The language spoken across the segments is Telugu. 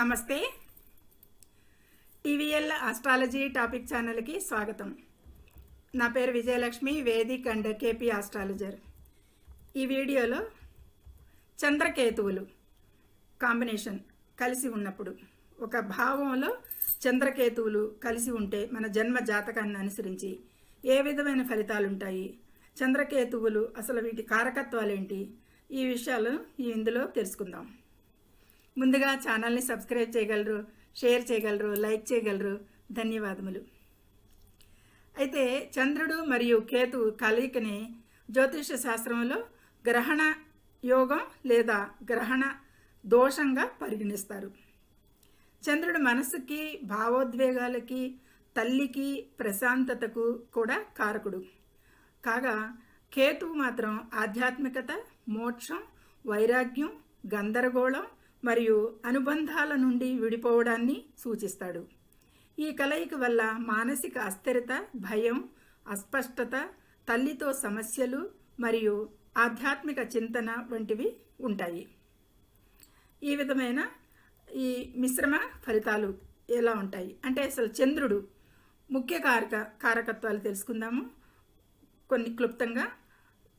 నమస్తే. టీవీఎల్ ఆస్ట్రాలజీ టాపిక్ ఛానల్కి స్వాగతం. నా పేరు Vijayalakshmi Vedic and KP astrologer. ఈ వీడియోలో చంద్రకేతువులు కాంబినేషన్ కలిసి ఉన్నప్పుడు ఒక భావంలో చంద్రకేతువులు కలిసి ఉంటే మన జన్మ జాతకాన్ని అనుసరించి ఏ విధమైన ఫలితాలు ఉంటాయి? చంద్రకేతువులు అసలు వీటి కారకత్వాలు ఏంటి ఈ విషయాలు ఇందులో తెలుసుకుందాం. ముందుగా ఛానల్ని సబ్స్క్రైబ్ చేయగలరు షేర్ చేయగలరు లైక్ చేయగలరు. ధన్యవాదములు. అయితే చంద్రుడు మరియు కేతు కలయికని జ్యోతిష శాస్త్రంలో గ్రహణ యోగం లేదా గ్రహణ దోషంగా పరిగణిస్తారు. చంద్రుడు మనసుకి భావోద్వేగాలకి తల్లికి ప్రశాంతతకు కూడా కారకుడు. కాగా కేతువు మాత్రం ఆధ్యాత్మికత మోక్షం వైరాగ్యం గందరగోళం మరియు అనుబంధాల నుండి విడిపోవడాన్ని సూచిస్తాడు. ఈ కలయిక వల్ల మానసిక అస్థిరత భయం అస్పష్టత తల్లితో సమస్యలు మరియు ఆధ్యాత్మిక చింతన వంటివి ఉంటాయి. ఈ విధమైన ఈ మిశ్రమ ఫలితాలు ఎలా ఉంటాయి? అంటే అసలు చంద్రుడు ముఖ్య కారక కారకత్వాలు తెలుసుకుందాము. కొన్ని క్లుప్తంగా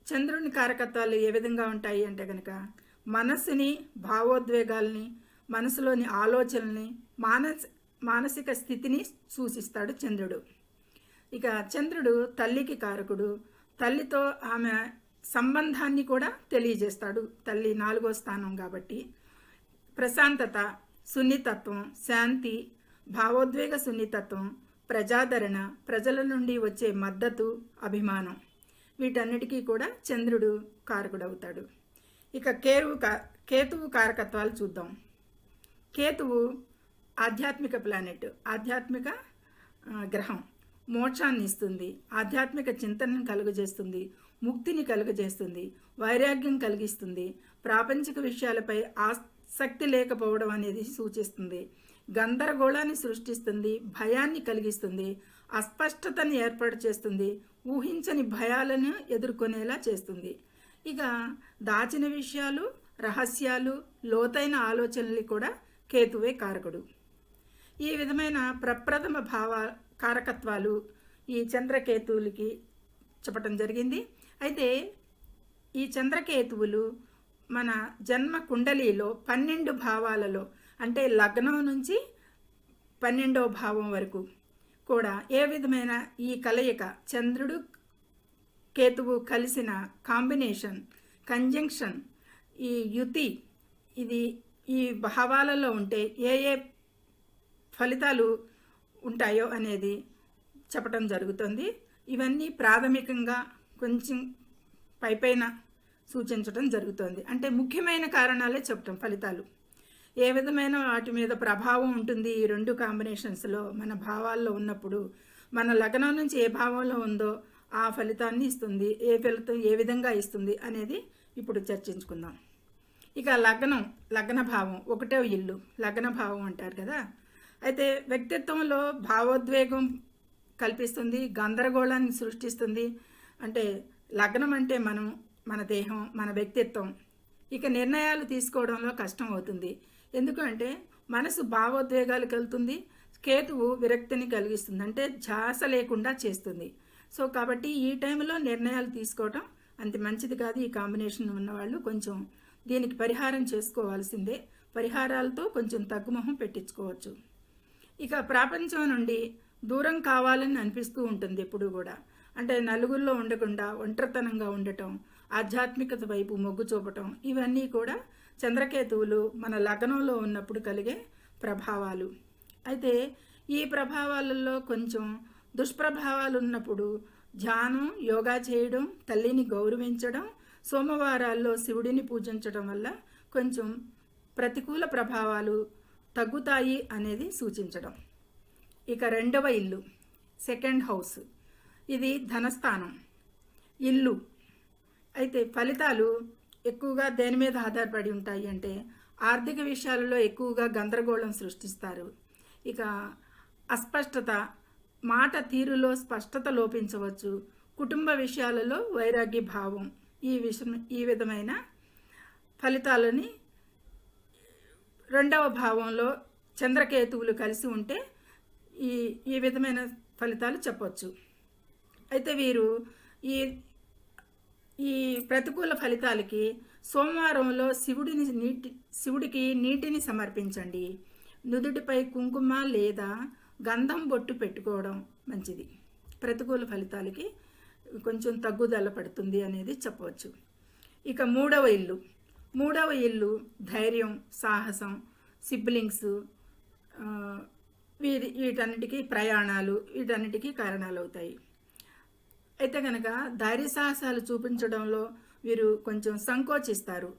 చంద్రుని కారకత్వాలు ఏ విధంగా ఉంటాయి అంటే కనుక మనస్సుని భావోద్వేగాల్ని మనసులోని ఆలోచనల్ని మానస్ మానసిక స్థితిని సూచిస్తాడు చంద్రుడు. ఇక చంద్రుడు తల్లికి కారకుడు. తల్లితో ఆమె సంబంధాన్ని కూడా తెలియజేస్తాడు. తల్లి నాలుగో స్థానం కాబట్టి. ప్రశాంతత సున్నితత్వం శాంతి భావోద్వేగ సున్నితత్వం ప్రజాదరణ ప్రజల నుండి వచ్చే మద్దతు అభిమానం. వీటన్నిటికీ కూడా చంద్రుడు కారకుడవుతాడు. ఇక కేరువు కేతువు కారకత్వాలు చూద్దాం. కేతువు ఆధ్యాత్మిక ప్లానెట్ ఆధ్యాత్మిక గ్రహం. మోక్షాన్ని ఇస్తుంది ఆధ్యాత్మిక చింతనను కలుగజేస్తుంది ముక్తిని కలుగజేస్తుంది వైరాగ్యం కలిగిస్తుంది ప్రాపంచిక విషయాలపై ఆసక్తి లేకపోవడం అనేది సూచిస్తుంది. గందరగోళాన్ని సృష్టిస్తుంది భయాన్ని కలిగిస్తుంది అస్పష్టతను ఏర్పాటు చేస్తుంది ఊహించని భయాలను ఎదుర్కొనేలా చేస్తుంది. ఇక దాచిన విషయాలు రహస్యాలు లోతైన ఆలోచనలు కూడా కేతువే కారకుడు. ఈ విధమైన ప్రప్రథమ భావ కారకత్వాలు ఈ చంద్రకేతువులకి చెప్పటం జరిగింది. అయితే ఈ చంద్రకేతువులు మన జన్మ కుండలిలో పన్నెండు భావాలలో అంటే లగ్నం నుంచి పన్నెండవ భావం వరకు కూడా ఏ విధమైన ఈ కలయిక చంద్రుడు కేతువు కలిసిన కాంబినేషన్ కంజంక్షన్ ఈ యుతి ఇది ఈ భావాలలో ఉంటే ఏ ఏ ఫలితాలు ఉంటాయో అనేది చెప్పడం జరుగుతుంది. ఇవన్నీ ప్రాథమికంగా కొంచెం పైపైన సూచించడం జరుగుతుంది. అంటే ముఖ్యమైన కారణాలే చెప్పటం ఫలితాలు. ఏ విధమైన వాటి మీద ప్రభావం ఉంటుంది ఈ రెండు కాంబినేషన్స్లో మన భావాల్లో ఉన్నప్పుడు మన లగ్నం నుంచి ఏ భావంలో ఉందో ఆ ఫలితాన్ని ఇస్తుంది ఏ ఫలితం ఏ విధంగా ఇస్తుంది అనేది ఇప్పుడు చర్చించుకుందాం. ఇక లగ్నం లగ్న భావం ఒకటే ఇల్లు లగ్న భావం అంటారు కదా. అయితే వ్యక్తిత్వంలో భావోద్వేగం కల్పిస్తుంది గందరగోళాన్ని సృష్టిస్తుంది. అంటే లగ్నం అంటే మనం మన దేహం మన వ్యక్తిత్వం. ఇక నిర్ణయాలు తీసుకోవడంలో కష్టం అవుతుంది. ఎందుకంటే మనసు భావోద్వేగాలు కలుతుంది కేతువు విరక్తిని కలిగిస్తుంది. అంటే ఝాస లేకుండా చేస్తుంది. సో కాబట్టి ఈ టైంలో నిర్ణయాలు తీసుకోవటం అంత మంచిది కాదు. ఈ కాంబినేషన్ ఉన్నవాళ్ళు కొంచెం దీనికి పరిహారం చేసుకోవాల్సిందే. పరిహారాలతో కొంచెం తగ్గుమొహం పెట్టించుకోవచ్చు. ఇక ప్రపంచం నుండి దూరం కావాలని అనిపిస్తూ ఉంటుంది ఎప్పుడు కూడా. అంటే నలుగురిలో ఉండకుండా ఒంటరితనంగా ఉండటం ఆధ్యాత్మికత వైపు మొగ్గు చూపటం ఇవన్నీ కూడా చంద్రకేతువులు మన లగ్నంలో ఉన్నప్పుడు కలిగే ప్రభావాలు. అయితే ఈ ప్రభావాలలో కొంచెం దుష్ప్రభావాలు ఉన్నప్పుడు ధ్యానం యోగా చేయడం తల్లిని గౌరవించడం సోమవారాల్లో శివుడిని పూజించడం వల్ల కొంచెం ప్రతికూల ప్రభావాలు తగ్గుతాయి అనేది సూచించడం. ఇక రెండవ ఇల్లు సెకండ్ హౌస్. ఇది ధనస్థానం ఇల్లు. అయితే ఫలితాలు ఎక్కువగా దేని మీద ఆధారపడి ఉంటాయి అంటే ఆర్థిక విషయాలలో ఎక్కువగా గందరగోళం సృష్టిస్తారు. ఇక అస్పష్టత మాట తీరులో స్పష్టత లోపించవచ్చు. కుటుంబ విషయాలలో వైరాగ్య భావం ఈ విషయం ఈ విధమైన ఫలితాలని రెండవ భావంలో చంద్రకేతువులు కలిసి ఉంటే ఈ ఈ విధమైన ఫలితాలు చెప్పవచ్చు అయితే వీరు ఈ ఈ ప్రతికూల ఫలితాలకి సోమవారంలో శివుడిని నీటి శివుడికి నీటిని సమర్పించండి. నుదుటిపై కుంకుమ లేదా గంధం బొట్టు పెట్టుకోవడం మంచిది. ప్రతికూల ఫలితాలకి కొంచెం తగ్గుదల పడుతుంది అనేది చెప్పవచ్చు. ఇక మూడవ ఇల్లు. మూడవ ఇల్లు ధైర్యం సాహసం సిబ్లింగ్స్ వీరి వీటన్నిటికీ ప్రయాణాలు వీటన్నిటికీ కారణాలు అవుతాయి. అయితే కనుక ధైర్య సాహసాలు చూపించడంలో వీరు కొంచెం సంకోచిస్తారు.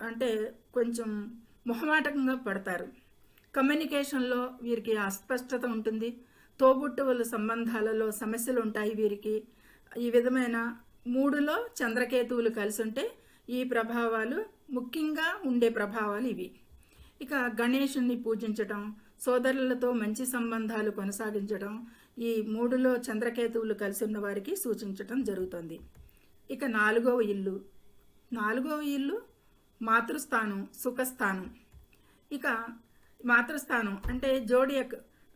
అంటే కొంచెం మొహమాటకంగా పడతారు. కమ్యూనికేషన్లో వీరికి అస్పష్టత ఉంటుంది. తోబుట్టువుల సంబంధాలలో సమస్యలు ఉంటాయి వీరికి. ఈ విధమైన మూడులో చంద్రకేతువులు కలిసి ఉంటే ఈ ప్రభావాలు ముఖ్యంగా ఉండే ప్రభావాలు ఇవి. ఇక గణేషుణ్ణి పూజించటం సోదరులతో మంచి సంబంధాలు కొనసాగించడం ఈ మూడులో చంద్రకేతువులు కలిసి ఉన్న వారికి సూచించటం జరుగుతుంది. ఇక నాలుగవ ఇల్లు. నాలుగవ ఇల్లు మాతృస్థానం సుఖస్థానం. ఇక మాతృస్థానం. అంటే జోడియక్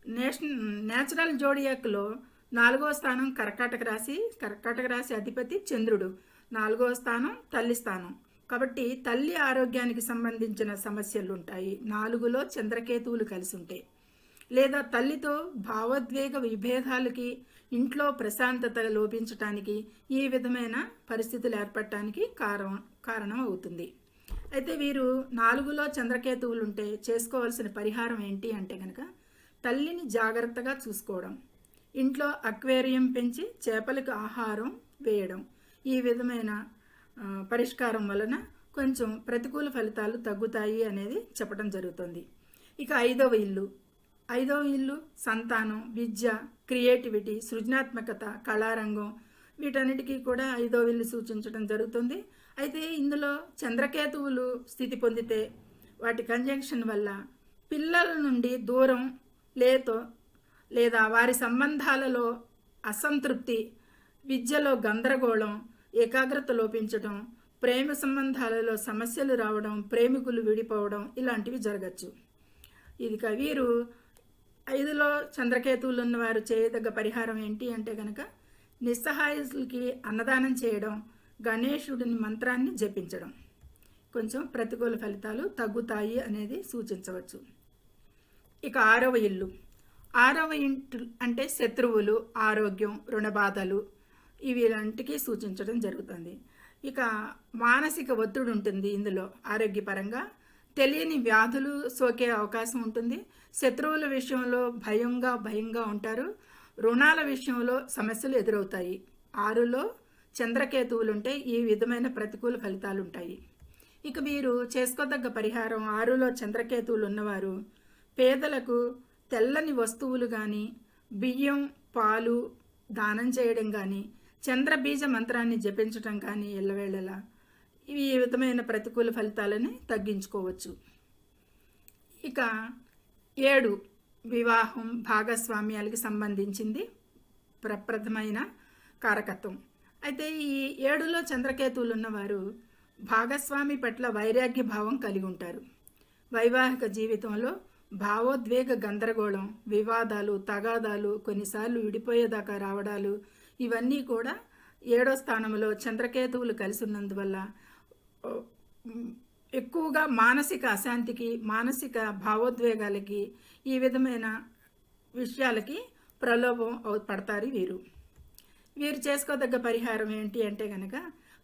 నేషన్ నేచురల్ జోడియక్లో నాలుగవ స్థానం కర్కాటక రాశి కర్కాటక రాశి అధిపతి చంద్రుడు. నాలుగవ స్థానం తల్లి స్థానం. కాబట్టి తల్లి ఆరోగ్యానికి సంబంధించిన సమస్యలు ఉంటాయి నాలుగులో చంద్రకేతువులు కలిసి ఉంటాయి లేదా తల్లితో భావోద్వేగ విభేదాలకి ఇంట్లో ప్రశాంతత లోపించటానికి ఈ విధమైన పరిస్థితులు ఏర్పడటానికి కారణం కారణం అవుతుంది. అయితే వీరు నాలుగులో చంద్రకేతువులు ఉంటే చేసుకోవాల్సిన పరిహారం ఏంటి అంటే కనుక తల్లిని జాగ్రత్తగా చూసుకోవడం ఇంట్లో అక్వేరియం పెంచి చేపలకు ఆహారం వేయడం. ఈ విధమైన పరిష్కారం వలన కొంచెం ప్రతికూల ఫలితాలు తగ్గుతాయి అనేది చెప్పడం జరుగుతుంది. ఇక ఐదవ ఇల్లు. ఐదవ ఇల్లు సంతానం విద్య క్రియేటివిటీ సృజనాత్మకత కళారంగం వీటన్నిటికీ కూడా ఐదవ ఇల్లు సూచించడం జరుగుతుంది. అయితే ఇందులో చంద్రకేతువులు స్థితి పొందితే వాటి కంజంక్షన్ వల్ల పిల్లల నుండి దూరం లేతో లేదా వారి సంబంధాలలో అసంతృప్తి విద్యలో గందరగోళం ఏకాగ్రత లోపించడం ప్రేమ సంబంధాలలో సమస్యలు రావడం ప్రేమికులు విడిపోవడం ఇలాంటివి జరగచ్చు. ఇది వీరు ఐదులో చంద్రకేతువులు ఉన్నవారు చేయదగ్గ పరిహారం ఏంటి అంటే కనుక నిస్సహాయులకి అన్నదానం చేయడం గణేశుడిని మంత్రాన్ని జపించడం. కొంచెం ప్రతికూల ఫలితాలు తగ్గుతాయి అనేది సూచించవచ్చు. ఇక ఆరవ ఇల్లు. ఆరవ ఇంటి అంటే శత్రువులు ఆరోగ్యం రుణబాధలు ఇవి ఇలాంటికి సూచించడం జరుగుతుంది. ఇక మానసిక ఒత్తిడి ఉంటుంది ఇందులో ఆరోగ్యపరంగా. తెలియని వ్యాధులు సోకే అవకాశం ఉంటుంది. శత్రువుల విషయంలో భయంగా భయంగా ఉంటారు. రుణాల విషయంలో సమస్యలు ఎదురవుతాయి. ఆరులో చంద్రకేతువులు ఉంటే ఈ విధమైన ప్రతికూల ఫలితాలు ఉంటాయి ఇక మీరు చేసుకోదగ్గ పరిహారం ఆరులో చంద్రకేతువులు ఉన్నవారు పేదలకు తెల్లని వస్తువులు కానీ బియ్యం పాలు దానం చేయడం కానీ చంద్రబీజ మంత్రాన్ని జపించటం కానీ ఎల్లవేళలా ఇవి ఈ విధమైన ప్రతికూల ఫలితాలని తగ్గించుకోవచ్చు. ఇక ఏడు వివాహం భాగస్వామ్యాలకి సంబంధించింది ప్రప్రథమైన కారకత్వం. అయితే ఈ ఏడులో చంద్రకేతువులు ఉన్నవారు భాగస్వామి పట్ల వైరాగ్య భావం కలిగి ఉంటారు వైవాహిక జీవితంలో భావోద్వేగ గందరగోళం వివాదాలు తగాదాలు కొన్నిసార్లు విడిపోయేదాకా రావడాలు ఇవన్నీ కూడా ఏడో స్థానంలో చంద్రకేతువులు కలిసి ఉన్నందువల్ల ఎక్కువగా మానసిక అశాంతికి మానసిక భావోద్వేగాలకి ఈ విధమైన విషయాలకి ప్రలోభం పడతారు వీరు. వీరు చేసుకోదగ్గ పరిహారం ఏంటి అంటే కనుక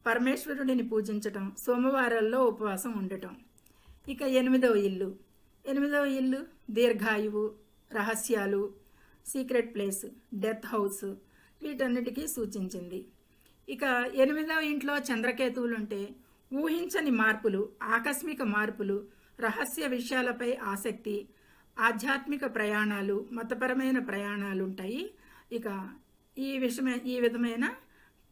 పరమేశ్వరుడిని పూజించటం సోమవారాల్లో ఉపవాసం ఉండటం. ఇక ఎనిమిదవ ఇల్లు. ఎనిమిదవ ఇల్లు దీర్ఘాయువు రహస్యాలు సీక్రెట్ ప్లేస్ డెత్ హౌస్ వీటన్నిటికీ సూచించింది. ఇక ఎనిమిదవ ఇంట్లో చంద్రకేతువులు ఉంటే ఊహించని మార్పులు ఆకస్మిక మార్పులు రహస్య విషయాలపై ఆసక్తి ఆధ్యాత్మిక ప్రయాణాలు మతపరమైన ప్రయాణాలు ఉంటాయి ఇక ఈ విషమే ఈ విధమైన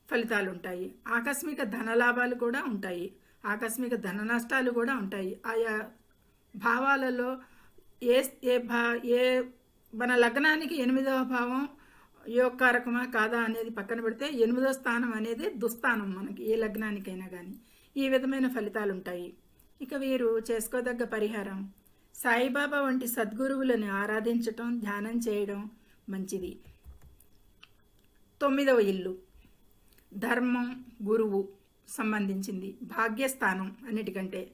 ఫలితాలు ఉంటాయి ఆకస్మిక ధనలాభాలు కూడా ఉంటాయి. ఆకస్మిక ధన నష్టాలు కూడా ఉంటాయి. ఆయా భావాలలో ఏ ఏ భా ఏ మన లగ్నానికి ఎనిమిదవ భావం యోగకారకమా కాదా అనేది పక్కన పెడితే ఎనిమిదవ స్థానం అనేది దుస్థానం మనకి ఏ లగ్నానికైనా కానీ ఈ విధమైన ఫలితాలు ఉంటాయి ఇక వీరు చేసుకోదగ్గ పరిహారం. సాయిబాబా వంటి సద్గురువులను ఆరాధించటం ధ్యానం చేయడం మంచిది. తొమ్మిదవ ఇల్లు. ధర్మం గురువు సంబంధించింది. భాగ్యస్థానం అన్నిటికంటే.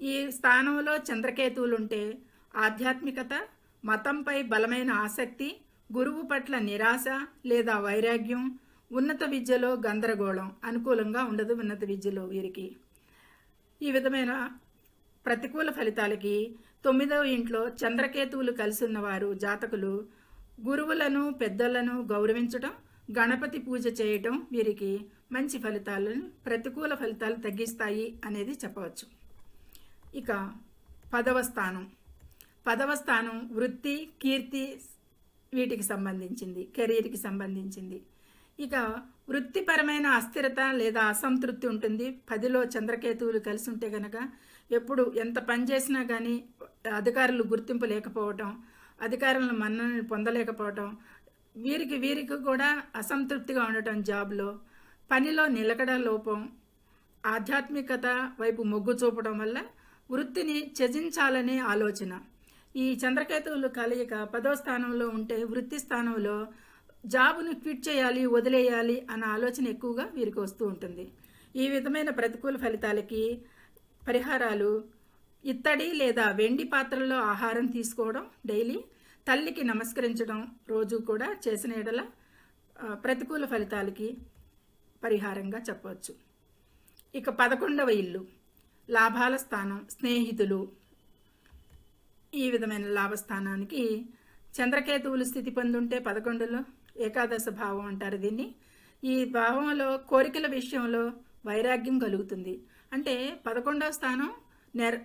ఈ స్థానంలో చంద్రకేతువులు ఉంటే ఆధ్యాత్మికత మతంపై బలమైన ఆసక్తి గురువు పట్ల నిరాశ లేదా వైరాగ్యం ఉన్నత విద్యలో గందరగోళం అనుకూలంగా ఉండదు ఉన్నత విద్యలో వీరికి. ఈ విధమైన ప్రతికూల ఫలితాలకి తొమ్మిదవ ఇంట్లో చంద్రకేతువులు కలిసి ఉన్నవారు జాతకులు గురువులను పెద్దలను గౌరవించడం గణపతి పూజ చేయటం వీరికి మంచి ఫలితాలను ప్రతికూల ఫలితాలు తగ్గిస్తాయి అనేది చెప్పవచ్చు. ఇక పదవ స్థానం. పదవ స్థానం వృత్తి కీర్తి వీటికి సంబంధించింది కెరీర్కి సంబంధించింది. ఇక వృత్తిపరమైన అస్థిరత లేదా అసంతృప్తి ఉంటుంది. పదిలో చంద్రకేతువులు కలిసి ఉంటే కనుక ఎప్పుడు ఎంత పని చేసినా కానీ అధికారులు గుర్తింపు లేకపోవటం అధికారులను మన్నని పొందలేకపోవటం వీరికి వీరికి కూడా అసంతృప్తిగా ఉండటం జాబ్లో. పనిలో నిలకడ లోపం ఆధ్యాత్మికత వైపు మొగ్గు చూపడం వల్ల వృత్తిని త్యజించాలనే ఆలోచన. ఈ చంద్రకేతువులు కలయిక పదో స్థానంలో ఉంటే వృత్తి స్థానంలో జాబును క్విట్ చేయాలి వదిలేయాలి అన్న ఆలోచన ఎక్కువగా వీరికి వస్తూ ఉంటుంది. ఈ విధమైన ప్రతికూల ఫలితాలకి పరిహారాలు ఇత్తడి లేదా వెండి పాత్రల్లో ఆహారం తీసుకోవడం డైలీ తల్లికి నమస్కరించడం రోజు కూడా చేసిన ఎడల ప్రతికూల ఫలితాలకి పరిహారంగా చెప్పవచ్చు. ఇక పదకొండవ ఇల్లు లాభాల స్థానం స్నేహితులు. ఈ విధమైన లాభస్థానానికి చంద్రకేతువులు స్థితి పొందుంటే పదకొండులో ఏకాదశ భావం అంటారు దీన్ని. ఈ భావంలో కోరికల విషయంలో వైరాగ్యం కలుగుతుంది. అంటే పదకొండవ స్థానం నెర్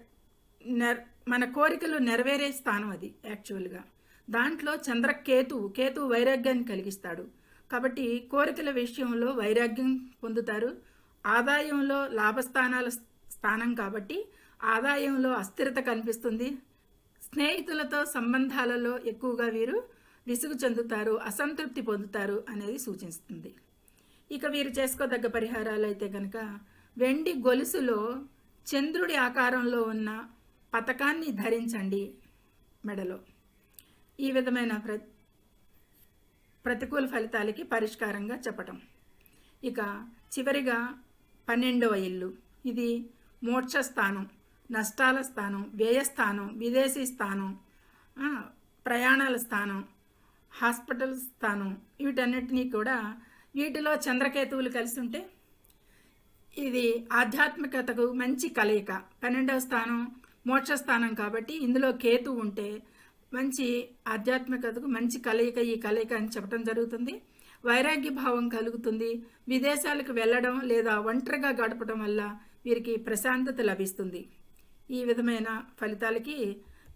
నెర్ మన కోరికలు నెరవేరే స్థానం అది యాక్చువల్గా దాంట్లో చంద్రకేతువు కేతువు వైరాగ్యాన్ని కలిగిస్తాడు. కాబట్టి కోరికల విషయంలో వైరాగ్యం పొందుతారు. ఆదాయంలో లాభస్థానాల స్థానం కాబట్టి ఆదాయంలో అస్థిరత కనిపిస్తుంది. స్నేహితులతో సంబంధాలలో ఎక్కువగా వీరు విసుగు చెందుతారు అసంతృప్తి పొందుతారు అనేది సూచిస్తుంది. ఇక వీరు చేసుకోదగ్గ పరిహారాలు అయితే కనుక వెండి గొలుసులో చంద్రుడి ఆకారంలో ఉన్న పతకాన్ని ధరించండి మెడలో. ఈ విధమైన ప్ర ప్రతికూల ఫలితాలకి పరిష్కారంగా చెప్పటం. ఇక చివరిగా పన్నెండవ ఇల్లు. ఇది మోక్ష స్థానం నష్టాల స్థానం వ్యయస్థానం విదేశీ స్థానం ప్రయాణాల స్థానం హాస్పిటల్ స్థానం వీటన్నిటినీ కూడా వీటిలో చంద్రకేతువులు కలిసి ఉంటే ఇది ఆధ్యాత్మికతకు మంచి కలయిక. పన్నెండవ స్థానం మోక్ష స్థానం కాబట్టి ఇందులో కేతు ఉంటే మంచి ఆధ్యాత్మికతకు మంచి కలయిక ఈ కలయిక అని చెప్పడం జరుగుతుంది. వైరాగ్య భావం కలుగుతుంది. విదేశాలకు వెళ్ళడం లేదా ఒంటరిగా గడపడం వల్ల వీరికి ప్రశాంతత లభిస్తుంది. ఈ విధమైన ఫలితాలకి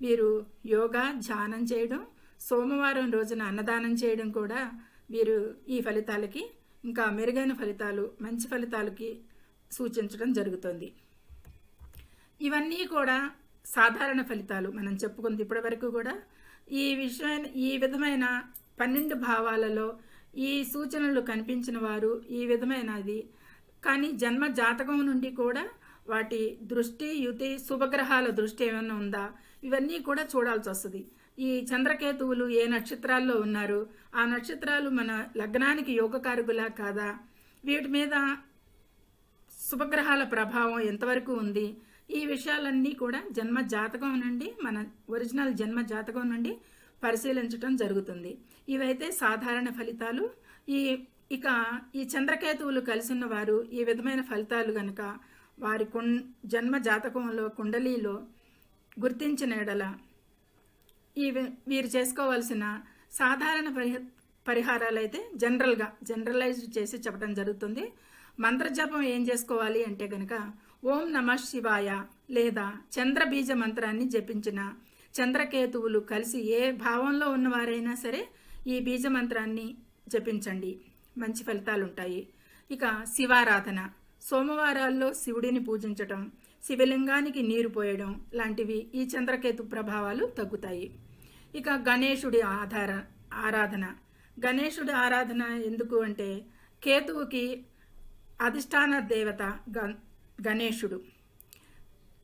వీరు యోగా ధ్యానం చేయడం సోమవారం రోజున అన్నదానం చేయడం కూడా వీరు ఈ ఫలితాలకి ఇంకా మెరుగైన ఫలితాలు మంచి ఫలితాలకి సూచించడం జరుగుతుంది. ఇవన్నీ కూడా సాధారణ ఫలితాలు మనం చెప్పుకుంది ఇప్పటి వరకు కూడా. ఈ విషయం ఈ విధమైన పన్నెండు భావాలలో ఈ సూచనలు కనిపించిన వారు ఈ విధమైనది. కానీ జన్మ జాతకం నుండి కూడా వాటి దృష్టి యుతి శుభగ్రహాల దృష్టి ఏమైనా ఉందా? ఇవన్నీ కూడా చూడాల్సి వస్తుంది. ఈ చంద్రకేతువులు ఏ నక్షత్రాల్లో ఉన్నారు? ఆ నక్షత్రాలు మన లగ్నానికి యోగకారకులా కాదా? వీటి మీద శుభగ్రహాల ప్రభావం ఎంతవరకు ఉంది? ఈ విషయాలన్నీ కూడా జన్మ జాతకం నుండి మన ఒరిజినల్ జన్మ జాతకం నుండి పరిశీలించడం జరుగుతుంది. ఇవైతే సాధారణ ఫలితాలు. ఈ ఇక ఈ చంద్రకేతువులు కలిసి వారు ఈ విధమైన ఫలితాలు కనుక వారి కుం జన్మ జాతకంలో కుండలీలో గుర్తించిన ఎడల ఈ వీరు చేసుకోవాల్సిన సాధారణ పరిహ పరిహారాలు అయితే జనరల్గా జనరలైజ్ చేసి చెప్పడం జరుగుతుంది. మంత్రజపం ఏం చేసుకోవాలి అంటే కనుక ఓం నమ శివాయ లేదా చంద్రబీజ మంత్రాన్ని జపించిన చంద్రకేతువులు కలిసి ఏ భావంలో ఉన్నవారైనా సరే ఈ బీజ మంత్రాన్ని జపించండి. మంచి ఫలితాలు ఉంటాయి ఇక శివారాధన. సోమవారాల్లో శివుడిని పూజించటం శివలింగానికి నీరు పోయడం లాంటివి ఈ చంద్రకేతు ప్రభావాలు తగ్గుతాయి. ఇక గణేశుడి ఆధార ఆరాధన. గణేశుడి ఆరాధన ఎందుకు అంటే కేతువుకి అధిష్టాన దేవత గణేశుడు.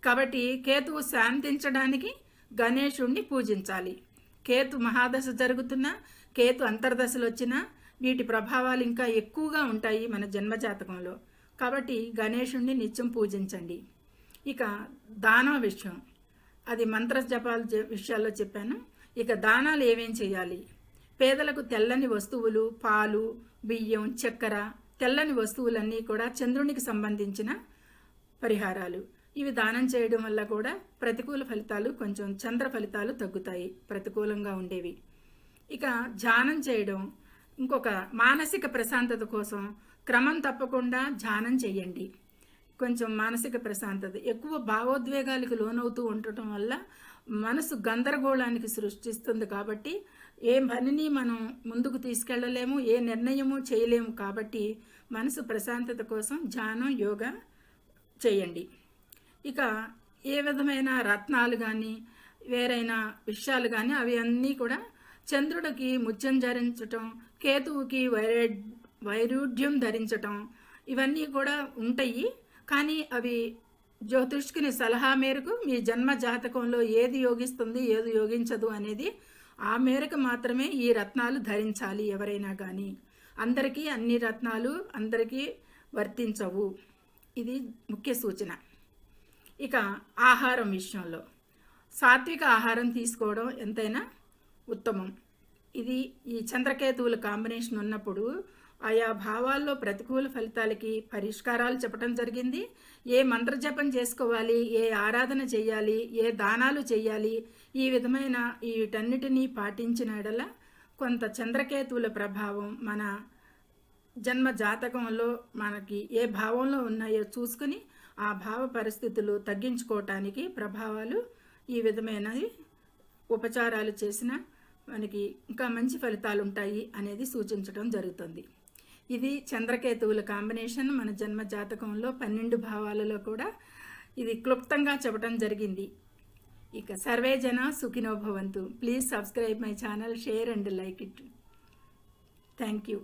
కాబట్టి కేతువు శాంతించడానికి గణేశుణ్ణి పూజించాలి. కేతు మహాదశ జరుగుతున్నా కేతు అంతర్దశలు వచ్చినా వీటి ప్రభావాలు ఇంకా ఎక్కువగా ఉంటాయి మన జన్మజాతకంలో కాబట్టి గణేశుణ్ణి నిత్యం పూజించండి. ఇక దానం విషయం. అది మంత్ర జపాల జ- విషయాల్లో చెప్పాను. ఇక దానాలు ఏమేం చేయాలి? పేదలకు తెల్లని వస్తువులు పాలు బియ్యం చక్కెర తెల్లని వస్తువులన్నీ కూడా చంద్రునికి సంబంధించిన పరిహారాలు. ఇవి దానం చేయడం వల్ల కూడా ప్రతికూల ఫలితాలు కొంచెం చంద్ర ఫలితాలు తగ్గుతాయి ప్రతికూలంగా ఉండేవి. ఇక ధ్యానం చేయడం ఇంకొక మానసిక ప్రశాంతత కోసం క్రమం తప్పకుండా ధ్యానం చేయండి. కొంచెం మానసిక ప్రశాంతత. ఎక్కువ భావోద్వేగాలకు లోనవుతూ ఉండటం వల్ల మనసు గందరగోళానికి సృష్టిస్తుంది కాబట్టి ఏ పనిని మనం ముందుకు తీసుకెళ్ళలేము ఏ నిర్ణయము చేయలేము కాబట్టి మనసు ప్రశాంతత కోసం ధ్యానం యోగా చేయండి. ఇక ఏ విధమైన రత్నాలు కానీ వేరైన విషయాలు కానీ అవి అన్నీ కూడా చంద్రుడికి ముత్యం ధరించటం కేతువుకి వైరే వైరుధ్యం ధరించటం ఇవన్నీ కూడా ఉంటాయి. కానీ అవి జ్యోతిష్కుని సలహా మేరకు మీ జన్మ జాతకంలో ఏది యోగిస్తుంది ఏది యోగించదు అనేది ఆ మేరకు మాత్రమే ఈ రత్నాలు ధరించాలి ఎవరైనా కానీ అందరికీ అన్ని రత్నాలు అందరికీ వర్తించవు. ఇది ముఖ్య సూచన. ఇక ఆహారం విషయంలో. సాత్విక ఆహారం తీసుకోవడం ఎంతైనా ఉత్తమం. ఇది ఈ చంద్రకేతువుల కాంబినేషన్ ఉన్నప్పుడు ఆయా భావాల్లో ప్రతికూల ఫలితాలకి పరిష్కారాలు చెప్పడం జరిగింది. ఏ మంత్రజపం చేసుకోవాలి ఏ ఆరాధన చేయాలి ఏ దానాలు చేయాలి ఈ విధమైన వీటన్నిటినీ పాటించిన ఎడల కొంత చంద్రకేతువుల ప్రభావం మన జన్మ జాతకంలో మనకి ఏ భావంలో ఉన్నాయో చూసుకుని ఆ భావ పరిస్థితులు తగ్గించుకోవటానికి ప్రభావాలు ఈ విధమైనవి ఉపచారాలు చేసిన మనకి ఇంకా మంచి ఫలితాలు ఉంటాయి అనేది సూచించడం జరుగుతుంది. ఇది చంద్రకేతువుల కాంబినేషన్ మన జన్మ జాతకంలో పన్నెండు భావాలలో కూడా ఇది క్లుప్తంగా చెప్పడం జరిగింది. ఇక సర్వే జన Sukhinobhavantu please subscribe my channel share and like it. Thank you.